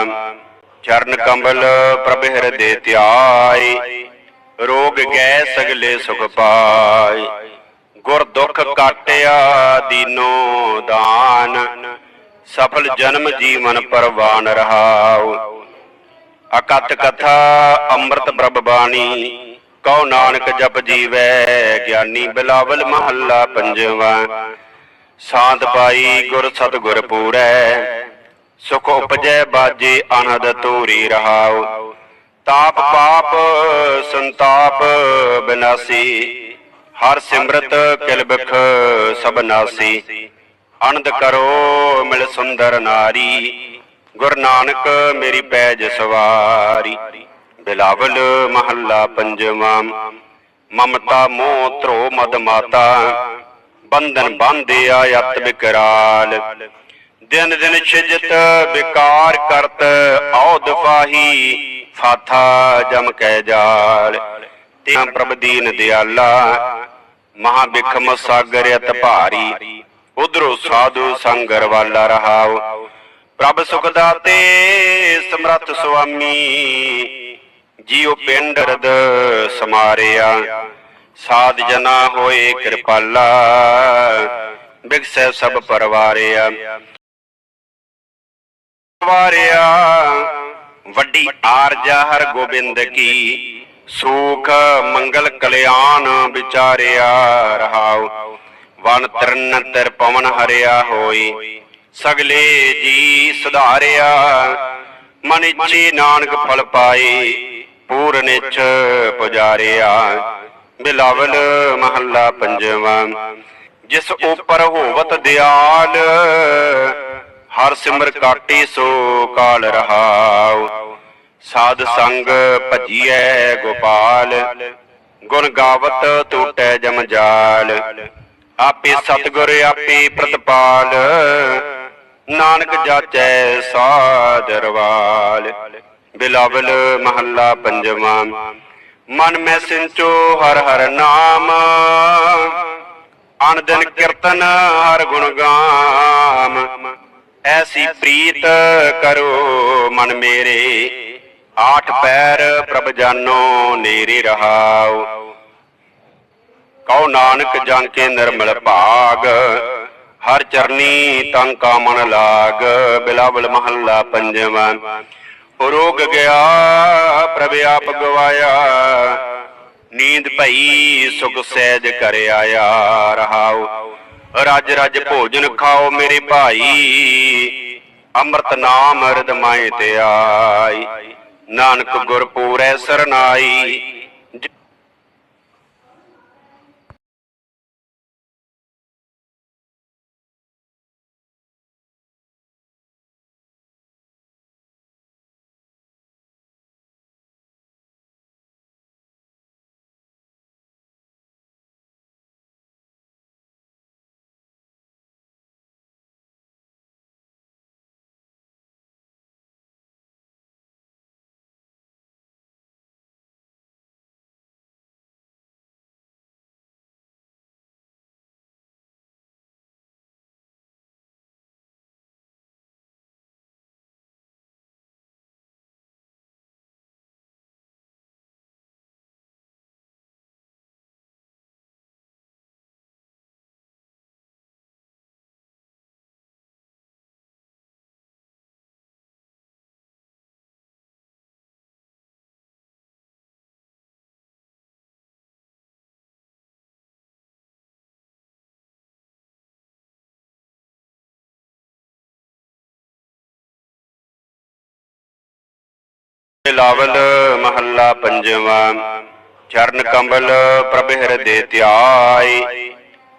ਪੰਜਵਾ ਚਰਨ ਕੰਬਲ ਪ੍ਰਭ ਹਿਰਦੇ ਧਿਆਈ ਰੋਗ ਗਏ ਸਗਲੇ ਸੁਖ ਪਾਈ। ਗੁਰ ਦੁਖ ਕਾਟਿਆ ਦੀਨੋ ਦਾਨ, ਸਫਲ ਜਨਮ ਜੀਵਨ ਪਰਵਾਨ ਰਹਾਉ। ਅਕਤ ਕਥਾ ਅੰਮ੍ਰਿਤ ਪ੍ਰਭ ਬਾਣੀ, ਕਉ ਨਾਨਕ ਜਪ ਜੀਵੈ ਗਿਆਨੀ ਬਿਲਾਵਲ ਮਹੱਲਾ ਪੰਜਵਾ। ਸਾਧ ਪਾਈ ਗੁਰ ਸਤਿਗੁਰ ਪੂਰੈ ਸੁਖ ਉਪਜੈ ਬਾਜੇ ਅਨਹਦ ਤੂਰੀ ਰਹਾਉ। ਤਾਪ ਪਾਪ, ਸੰਤਾਪ ਬਿਨਾਸੀ। ਹਰ ਸਿਮਰਤ ਕਿਲਬਖ ਸਭ ਨਾਸੀ। ਅਨੰਦ ਕਰੋ ਮਿਲ ਸੁੰਦਰ ਨਾਰੀ। ਗੁਰ ਨਾਨਕ ਮੇਰੀ ਪੈਜ ਸਵਾਰੀ। ਬਿਲਾਵਲ ਮਹੱਲਾ ਪੰਜਵਾਂ। ਮਮਤਾ ਮੋਹ ਧਰੋ ਮਦ ਮਾਤਾ। ਬੰਧਨ ਬਾਂਧਿਆ ਅਤ ਵਿਕਰਾਲ ਦਿਨ ਦਿਨ ਛਿਜਤ, ਵਿਕਾਰ ਕਰਤ ਔਦ ਪਾਹੀ, ਫਾਥਾ ਜਮ ਕੈ ਜਾਲ। ਤੇ ਪ੍ਰਭ ਦੀਨ ਦਿਆਲਾ ਮਹਾ ਬਿਖਮ ਸਾਗਰ ਅਤ ਭਾਰੀ, ਉਧਰੋਂ ਸਾਧੂ ਸੰਗਰ ਵਾਲਾ ਰਹਾਉ। ਪ੍ਰਭ ਸੁਖ ਦਾਤੇ, ਸਮਰੱਥ ਸੁਆਮੀ, ਜੀਉ ਪਿੰਡ ਰਦ ਸਮਾਰਿਆ। ਸਾਧ ਜਨਾ ਹੋਏ ਕਿਰਪਾਲਾ ਬਿਗਸੈ ਸਭ ਪਰਵਾਰਿਆ। ਵਾਰਿਆ। ਵੱਡੀ ਆਰਜਾ ਹਰ ਗੋਬਿੰਦ ਕੀ, ਸੂਖ ਮੰਗਲ ਕਲਿਆਣ ਵਿਚਾਰਿਆ ਰਹਾਉ। ਵਨ ਤਰਨ ਤਰ ਪਵਨ ਹਰਿਆ ਹੋਈ, ਸਗਲੇ ਜੀ ਸੁਧਾਰਿਆ। ਮਨ ਇੱਛੇ ਨਾਨਕ ਫਲ ਪਾਏ ਪੂਰਨ ਇੱਛ ਪੁਜਾਰਿਆ। ਬਿਲਾਵਲ ਮਹੱਲਾ ਪੰਜਵਾਂ, ਜਿਸ ਉਪਰ ਹੋਵਤ ਦਿਆਲ ਹਰ ਸਿਮਰ ਕਾਟੀ ਸੋ ਕਾਲ ਰਹਾਉ। ਸਾਧ ਸੰਗ ਭਜੀਐ ਗੋਪਾਲ। ਗੁਣ ਗਾਵਤ ਟੂਟੈ ਜਮ ਜਾਲ। ਆਪੇ ਸਤਿਗੁਰ ਆਪੇ ਪ੍ਰਤਪਾਲ। ਨਾਨਕ ਜਾਚੈ ਸਾਦਰਵਾਲ ਬਿਲਾਵਲ ਮਹੱਲਾ ਪੰਜਵਾਂ। ਮਨ ਮੈਂ ਸਿੰਚੋ ਹਰ ਹਰ ਨਾਮ। ਅਨ ਦਿਨ ਕੀਰਤਨ ਹਰ ਗੁਣ ਗਾਮ। ਐਸੀ ਪ੍ਰੀਤ ਕਰੋ ਮਨ ਮੇਰੇ। ਆਠ ਪੈਰ ਪ੍ਰਭ ਜਾਨੋ, ਨੇਰੇ ਰਹਾਉ। ਕਉ ਨਾਨਕ ਜਨ ਕੇ ਨਿਰਮਲ ਭਾਗ। ਹਰ ਚਰਨੀ ਤੰ ਕਾ ਮਨ ਲਾਗ। ਬਿਲਾਵਲ ਮਹੱਲਾ ਪੰਜਵਾਂ। ਰੋਗ ਗਿਆ, ਪ੍ਰਭ ਆਪ ਗਵਾਇਆ। ਨੀਂਦ ਭਈ ਸੁਖ ਸਹਿਜ ਕਰ ਆਇਆ ਰਹਾਉ। ਰਜ ਰਜ ਭੋਜਨ ਖਾਓ ਮੇਰੇ ਭਾਈ। ਅੰਮ੍ਰਿਤ ਨਾਮ ਹਿਰਦ ਮਾਏ ਤੇ ਆਈ। ਨਾਨਕ ਗੁਰ ਪੂਰੈ ਸਰਨਾਈ। ਲਾਵਲ ਮਹੱਲਾ ਪੰਜਵਾਂ, ਚਰਨ ਕੰਬਲ ਪ੍ਰਭ ਹਿਰਦੇ ਧਿਆਈ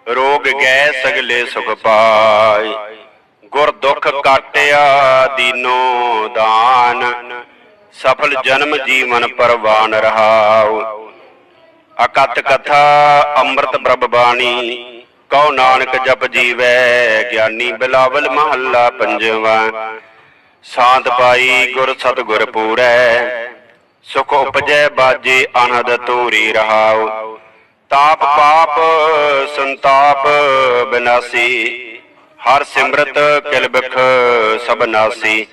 ਰੋਗ ਗਏ ਸਗਲੇ ਸੁਖ ਪਾਈ ਗੁਰ ਦੁਖ ਕਾਟਿਆ ਦੀਨੋ ਦਾਨ, ਸਫਲ ਜਨਮ ਜੀਵਨ ਪਰਵਾਨ ਰਹਾਉ। ਅਕਤ ਕਥਾ ਅੰਮ੍ਰਿਤ ਪ੍ਰਭ ਬਾਣੀ, ਕਉ ਨਾਨਕ ਜਪ ਜੀਵੈ ਗਿਆਨੀ ਬਿਲਾਵਲ ਮਹੱਲਾ ਪੰਜਵਾਂ। ਸਾਧ ਪਾਈ ਗੁਰ ਸਤਿਗੁਰ ਪੂਰੈ। ਸੁਖ ਉਪਜੈ ਬਾਜੇ ਅਨਹਦ ਤੂਰੀ ਰਹਾਉ। ਤਾਪ ਪਾਪ ਸੰਤਾਪ ਬਿਨਾਸੀ। ਹਰ ਸਿਮਰਤ ਕਿਲਬਖ ਸਭ ਨਾਸੀ।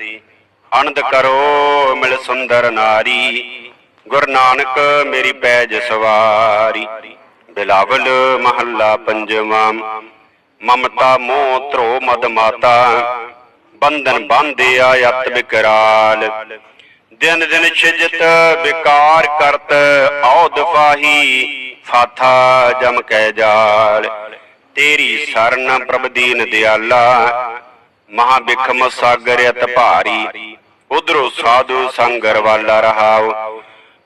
ਆਨੰਦ ਕਰੋ ਮਿਲ ਸੁੰਦਰ ਨਾਰੀ। ਗੁਰੂ ਨਾਨਕ ਮੇਰੀ ਪੈਜ ਸਵਾਰੀ। ਬਿਲਾਵਲ ਮਹੱਲਾ ਪੰਜਵਾਂ। ਮਮਤਾ ਮੋਹ ਧਰੋ ਮਦ ਮਾਤਾ। ਬੰਧਨ ਬਾਂਧਿਆ ਅਤ ਵਿਕਰਾਲ ਦਿਨ ਦਿਨ ਛਿਜਤ ਵਿਕਾਰ ਕਰਤ ਔਦ ਫਾਹੀ ਫਾਥਾ ਜਮ ਕੈ ਜਾਲ। ਤੇਰੀ ਸਰਨ ਪ੍ਰਭ ਦੀਨ ਦਿਆਲਾ ਮਹਾ ਬਿਖਮ ਸਾਗਰ ਅਤ ਭਾਰੀ, ਉਧਰੋਂ ਸਾਧੂ ਸੰਗਰ ਵਾਲਾ ਰਹਾਓ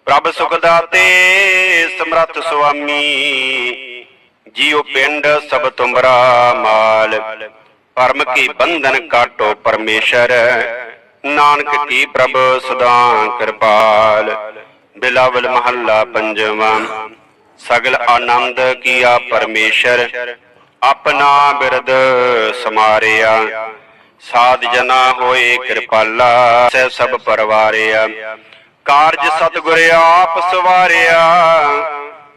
ਪ੍ਰਭ ਸੁਖ ਦਾਤੇ, ਸਮਰੱਥ ਸੁਆਮੀ, ਜੀਉ ਪਿੰਡ ਸਭ ਤੁਮਰਾ ਮਾਲ। ਪਰਮ ਕੀ ਬੰਧਨ ਕਾਟੋ ਪਰਮੇਸ਼ਰ। ਨਾਨਕ ਕੀ ਪ੍ਰਭ ਸਦਾ ਕਿਰਪਾਲ। ਬਿਲਾਵਲ ਮਹੱਲਾ ਪੰਜਵਾਂ। ਸਗਲ ਆਨੰਦ ਕੀਆ ਪਰਮੇਸ਼ਰ। ਆਪਣਾ ਬਿਰਦ ਸਮਾਰਿਆ। ਸਾਧ ਜਨਾ ਹੋਏ ਕਿਰਪਾਲਾ, ਸਹਿ ਸਭ ਪਰਵਾਰਿਆ। ਕਾਰਜ ਸਤਿਗੁਰ ਆਪ ਸਵਾਰਿਆ।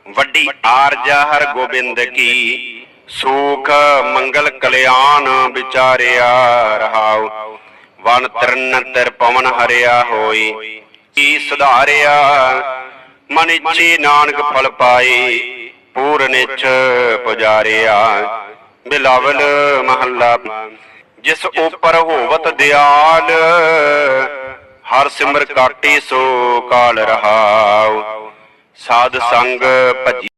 ਵੱਡੀ ਆਰਜਾ ਹਰ ਗੋਬਿੰਦ ਕੀ। ਸੂਖ ਮੰਗਲ ਕਲਿਆਣ ਵਿਚਾਰਿਆ ਰਹਾਉ ਵਨ ਤਰਨ ਤਰ ਪਵਨ ਹਰਿਆ ਹੋਈ। ਕੀ ਸੁਧਾਰਿਆ? ਮਨ ਇੱਛੀ ਨਾਨਕ ਫਲ ਪਾਈ, ਪੂਰਨ ਇਛ ਪੁਜਾਰਿਆ। ਬਿਲਾਵਲ ਮਹੱਲਾ, ਜਿਸ ਉਪਰ ਹੋਵਤ ਦਿਆਲ, ਹਰ ਸਿਮਰ ਕਾਟੀ ਸੋ ਕਾਲ ਰਹਾਉ। ਸਾਧ ਸੰਗ ਭਜੀ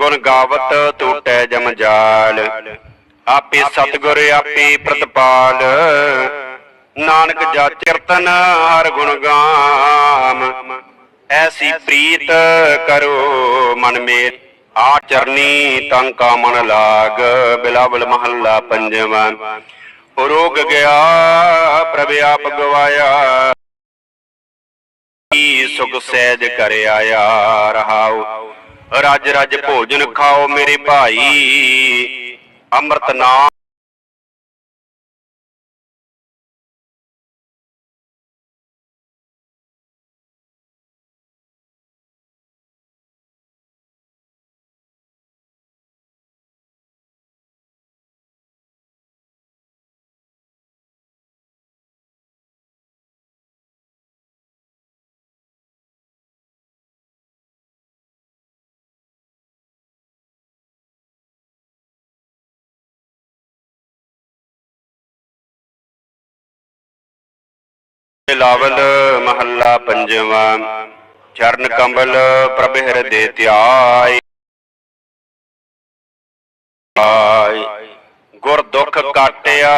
ਗੁਣ ਗਾਵਤ ਟੂਟੈ ਜਮ ਜਾਲ। ਆਪੇ ਸਤਿਗੁਰ ਆਪੇ ਪ੍ਰਤਪਾਲ। ਨਾਨਕ ਜਾ ਚਿਰਤਨ ਹਰ ਗੁਣ ਗਾਮ। ਐਸੀ ਪ੍ਰੀਤ ਕਰੋ ਮਨ ਮੇਰ ਆਚਰਨੀ ਤੰ ਕਾ ਮਨ ਲਾਗ, ਬਿਲਾਵਲ ਮਹੱਲਾ ਪੰਜਵਾਂ। ਰੋਗ ਗਿਆ, ਪ੍ਰਭ ਆਪ ਗਵਾਇਆ। ਸੁਖ ਸਹਿਜ ਕਰ ਆਇਆ ਰਹਾਉ। ਰਜ ਰਜ ਭੋਜਨ ਖਾਓ ਮੇਰੇ ਭਾਈ। ਅੰਮ੍ਰਿਤ ਨਾਮ ਲਾਵਲ ਮਹੱਲਾ ਪੰਜਵਾਂ, ਚਰਨ ਕੰਬਲ ਪ੍ਰਭ ਹਿਰਦੇ ਧਿਆਈ ਗੁਰ ਦੁਖ ਕਾਟਿਆ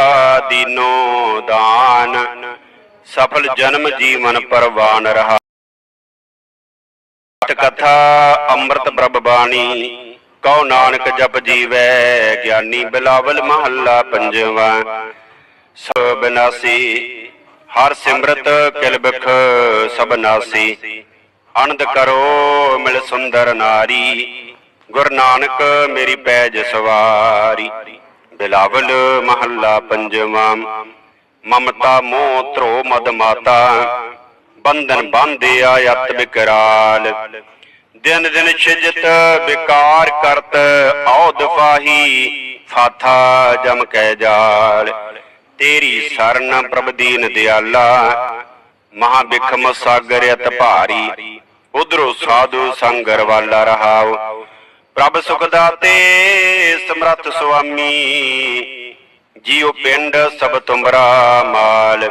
ਦੀਨੋ ਦਾਨ, ਸਫਲ ਜਨਮ ਜੀਵਨ ਪਰਵਾਨ ਰਹਾ। ਕਥਾ ਅੰਮ੍ਰਿਤ ਪ੍ਰਭ ਬਾਣੀ, ਕਉ ਨਾਨਕ ਜਪ ਜੀਵੈ ਗਿਆਨੀ ਬਿਲਾਵਲ ਮਹੱਲਾ ਪੰਜਵਾਂ। ਸਭ ਬਿਨਾਸੀ ਹਰ ਸਿਮਰਤ ਕਿਲ ਸਭ ਨਾਸੀ। ਆਨੰਦ ਕਰੋ ਮਿਲ ਸੁੰਦਰ ਨਾਰੀ। ਗੁਰੂ ਨਾਨਕ ਮੇਰੀ ਪੈਜ ਸਵਾਰੀ। ਬਿਲਾਵਲ ਮਹੱਲਾ ਪੰਜਵਾਂ। ਮਮਤਾ ਮੋਹ ਧਰੋ ਮਦ ਮਾਤਾ। ਬੰਧਨ ਬਾਂਧਿਆ ਅਤ ਵਿਕਰਾਲ ਦਿਨ ਦਿਨ ਛਿਜਤ ਵਿਕਾਰ ਕਰਤ ਔਦ ਫਾਹੀ। ਫਾਥਾ ਜਮ ਕੈ ਜਾਲ। ਤੇਰੀ ਸਰਨ ਪ੍ਰਭ ਦੀਨ ਦਿਆਲਾ ਮਹਾ ਬਿਖਮ ਸਾਗਰ ਅਤ ਭਾਰੀ, ਉਧਰੋਂ ਸਾਧੂ ਸੰਗਰ ਵਾਲਾ ਰਹਾਉ। ਪ੍ਰਭ ਸੁਖ ਦਾਤੇ, ਸਮਰੱਥ ਸੁਆਮੀ, ਜੀਉ ਪਿੰਡ ਸਭ ਤੁਮਰਾ ਮਾਲ।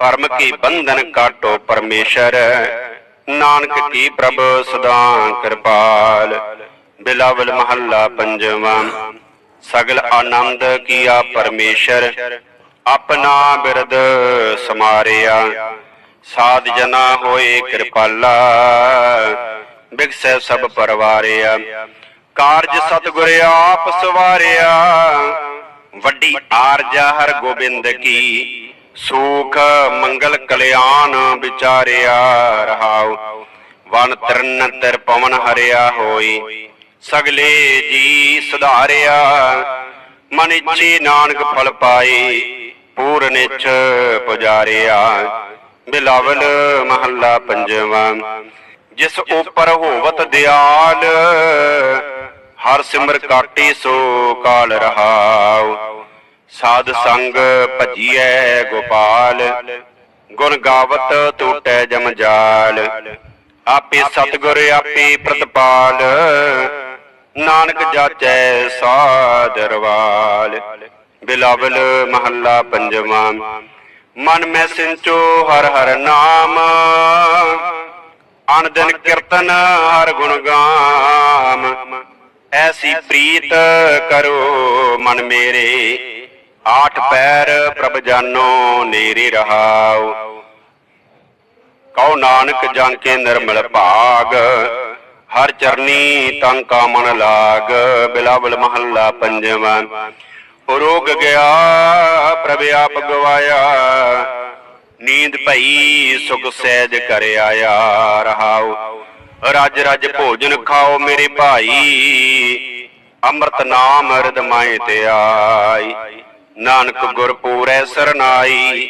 ਪਰਮ ਕੀ ਬੰਧਨ ਕਾਟੋ ਪਰਮੇਸ਼ਰ, ਨਾਨਕ ਕੀ ਪ੍ਰਭ ਸਦਾ ਕਿਰਪਾਲ। ਬਿਲਾਵਲ ਮਹੱਲਾ ਪੰਜਵਾਂ, ਸਗਲ ਆਨੰਦ ਕੀਆ ਪਰਮੇਸ਼ਰ ਆਪਣਾ ਬਿਰਦ ਸਮਾਰਿਆ। ਸਾਧ ਜਨਾ ਹੋਏ ਕਿਰਪਾਲਾ, ਬਿਗਸੈ ਸਭ ਪਰਵਾਰਿਆ। ਕਾਰਜ ਸਤਿਗੁਰ ਆਪ ਸਵਾਰਿਆ। ਵੱਡੀ ਆਰਜਾ ਹਰ ਗੋਬਿੰਦ ਕੀ, ਸੂਖ ਮੰਗਲ ਕਲਿਆਣ ਵਿਚਾਰਿਆ ਰਹਾਉ। ਵਨ ਤਰਨ ਤਰ ਪਵਨ ਹਰਿਆ ਹੋਈ, ਸਗਲੇ ਜੀ ਸੁਧਾਰਿਆ। ਮਨ ਇੱਛੀ ਨਾਨਕ ਫਲ ਪਾਈ ਪੂਰਨ ਪੁਜਾਰਿਆ, ਬਿਲਾਵਲ ਮਹੱਲਾ ਪੰਜਵਾਂ। ਜਿਸ ਉਪਰ ਹੋਵਤ ਦਿਆਲ, ਹਰ ਸਿਮਰ ਕਾਟੀ ਸੋ ਕਾਲ ਰਹਾਉ। ਸਾਧ ਸੰਗ ਭਜੀਐ ਗੋਪਾਲ, ਗੁਣ ਗਾਵਤ ਟੂਟੈ ਜਮ ਜਾਲ। ਆਪੇ ਸਤਿਗੁਰ ਆਪੇ ਪ੍ਰਤਪਾਲ, ਨਾਨਕ ਜਾਚੈ ਸਾਦਰਵਾਲ ਬਿਲਾਵਲ ਮਹੱਲਾ ਪੰਜਵਾਂ। ਮਨ ਮੈਂ ਸਿੰਚੋ ਹਰ ਹਰ ਨਾਮ। ਅਨ ਦਿਨ ਕੀਰਤਨ ਹਰ ਗੁਣ ਗਾਮ। ਐਸੀ ਪ੍ਰੀਤ ਕਰੋ ਮਨ ਮੇਰੇ। ਆਠ ਪੈਰ ਪ੍ਰਭ ਜਾਨੋ ਨੇਰੇ ਰਹਾਉ। ਕਉ ਨਾਨਕ ਜਨ ਕੇ ਨਿਰਮਲ ਭਾਗ। ਹਰ ਚਰਨੀ ਤਨ ਕਾ ਮਨ ਲਾਗ। ਬਿਲਾਵਲ ਮਹੱਲਾ ਪੰਜਵਾਂ। ਰੋਗ ਗਿਆ, ਪ੍ਰਭ ਆਪ ਗਵਾਇਆ। ਨੀਂਦ ਭਈ ਸੁਖ ਸਹਿਜ ਕਰ ਆਇਆ ਰਹਾਉ। ਰਜ ਰਜ ਭੋਜਨ ਖਾਓ ਮੇਰੇ ਭਾਈ। ਅੰਮ੍ਰਿਤ ਨਾਮ ਹਿਰਦ ਮਾਏ ਤੇ ਆਈ। ਨਾਨਕ ਗੁਰ ਪੂਰੈ ਸਰਨਾਈ।